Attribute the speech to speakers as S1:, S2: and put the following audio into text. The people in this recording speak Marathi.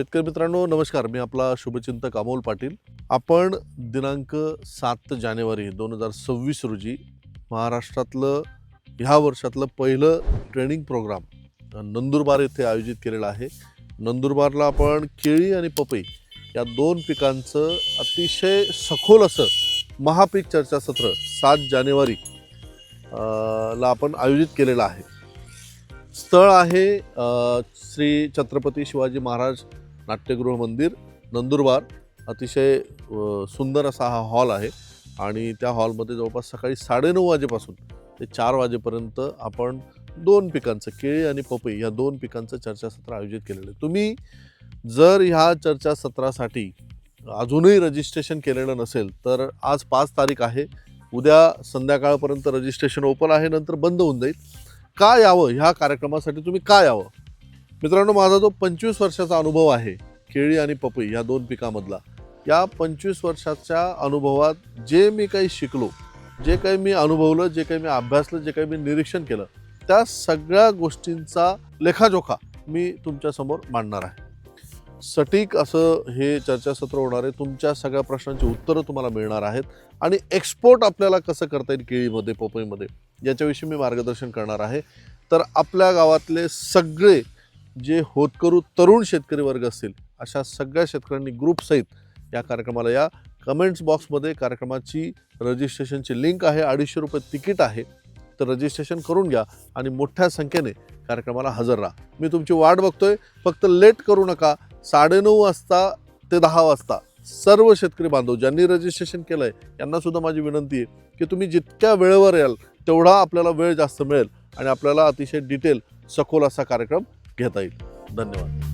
S1: शेतकरी मित्रांनो नमस्कार. मी आपला शुभचिंतक अमोल पाटील. आपण दिनांक सात जानेवारी दोन हजार सव्वीस रोजी महाराष्ट्रातलं ह्या वर्षातलं पहिलं ट्रेनिंग प्रोग्राम नंदुरबार येथे आयोजित केलेलं आहे. नंदुरबारला आपण केळी आणि पपई या दोन पिकांचं अतिशय सखोल असं महापीक चर्चासत्र सात जानेवारी ला आपण आयोजित केलेलं आहे. स्थळ आहे श्री छत्रपती शिवाजी महाराज नाट्यगृह मंदिर नंदुरबार. अतिशय सुंदर असा हा हॉल आहे. आणि त्या हॉलमध्ये जवळपास सकाळी साडेनऊ वाजेपासून ते चार वाजेपर्यंत आपण दोन पिकांचं केळी आणि पपई या दोन पिकांचं चर्चासत्र आयोजित केलेलं आहे. तुम्ही जर ह्या चर्चासत्रासाठी अजूनही रजिस्ट्रेशन केलेलं नसेल तर आज पाच तारीख आहे. उद्या संध्याकाळपर्यंत रजिस्ट्रेशन ओपन आहे नंतर बंद होऊन जाईल. का यावं? ह्या कार्यक्रमासाठी तुम्ही का यावं? मित्रांनो माझा जो पंचवीस वर्षाचा अनुभव आहे केळी आणि पपई या दोन पिकामधला या पंचवीस वर्षाच्या अनुभवात जे मी काही शिकलो जे काही मी अनुभवलं जे काही मी अभ्यासलं जे काही मी निरीक्षण केलं त्या सगळ्या गोष्टींचा लेखाजोखा मी तुमच्यासमोर मांडणार आहे. सटीक असं हे चर्चासत्र होणार आहे तुमच्या सगळ्या प्रश्नांची उत्तरं तुम्हाला मिळणार आहेत आणि एक्सपोर्ट आपल्याला कसं करता येईल केळीमध्ये पपईमध्ये याच्याविषयी मी मार्गदर्शन करणार आहे. तर आपल्या गावातले सगळे जे होतकरू तरुण शेतकरी वर्ग असतील अशा सगळ्या शेतकऱ्यांनी ग्रुपसहित या कार्यक्रमाला या कमेंट्स बॉक्समध्ये कार्यक्रमाची रजिस्ट्रेशनची लिंक आहे अडीचशे रुपये तिकीट आहे. तर रजिस्ट्रेशन करून घ्या आणि मोठ्या संख्येने कार्यक्रमाला हजर राहा. मी तुमची वाट बघतोय. फक्त लेट करू नका. साडेनऊ वाजता ते दहा वाजता सर्व शेतकरी बांधव ज्यांनी रजिस्ट्रेशन केलं आहे यांना सुद्धा माझी विनंती आहे की तुम्ही जितक्या वेळेवर याल तेवढा आपल्याला वेळ जास्त मिळेल आणि आपल्याला अतिशय डिटेल सखोल असा कार्यक्रम घेता येईल. धन्यवाद.